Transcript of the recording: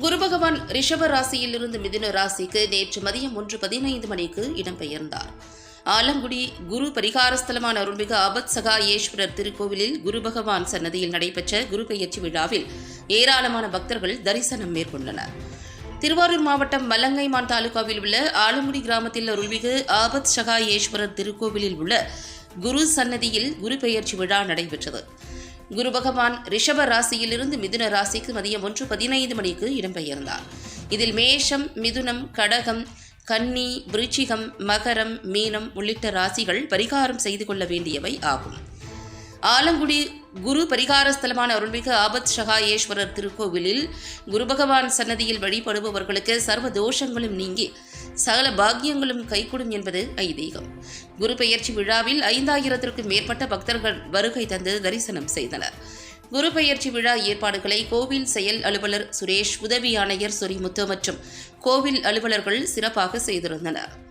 குரு பகவான் ரிஷப ராசியிலிருந்து மிதுன ராசிக்கு நேற்று மதியம் ஒன்று பதினைந்து மணிக்கு இடம்பெயர்ந்தார். ஆலங்குடி குரு பரிகாரஸ்தலமான அருள்மிகு ஆபத் சகாயேஸ்வரர் திருக்கோவிலில் குரு பகவான் சன்னதியில் நடைபெற்ற குரு பெயர்ச்சி விழாவில் ஏராளமான பக்தர்கள் தரிசனம் மேற்கொண்டனர். திருவாரூர் மாவட்டம் மல்லங்கைமான் தாலுகாவில் உள்ள ஆலங்குடி கிராமத்தில் அருள்மிகு ஆபத் சகாயேஸ்வரர் திருக்கோவிலில் உள்ள குரு சன்னதியில் குரு பெயர்ச்சி விழா நடைபெற்றது. குரு பகவான் ரிஷப ராசியிலிருந்து மிதுன ராசிக்கு மதியம் ஒன்று பதினைந்து மணிக்கு இடம்பெயர்ந்தார். இதில் மேஷம் மிதுனம் கடகம் கன்னி விருச்சிகம் மகரம் மீனம் உள்ளிட்ட ராசிகள் பரிகாரம் செய்து கொள்ள வேண்டியவை ஆகும். ஆலங்குடி குரு பரிகாரஸ்தலமான அருள்மிகு ஆபத் சகாயேஸ்வரர் திருக்கோவிலில் குரு பகவான் சன்னதியில் வழிபடுபவர்களுக்கு சர்வ தோஷங்களும் நீங்கி சகல பாக்கியங்களும் கைகூடும் என்பது ஐதீகம். குரு பெயர்ச்சி விழாவில் ஐந்தாயிரத்திற்கும் மேற்பட்ட பக்தர்கள் வருகை தந்து தரிசனம் செய்தனர். குரு பெயர்ச்சி விழா ஏற்பாடுகளை கோவில் செயல் அலுவலர் சுரேஷ் உதவி ஆணையர் சொரிமுத்து மற்றும் கோவில் அலுவலர்கள் சிறப்பாக செய்திருந்தனர்.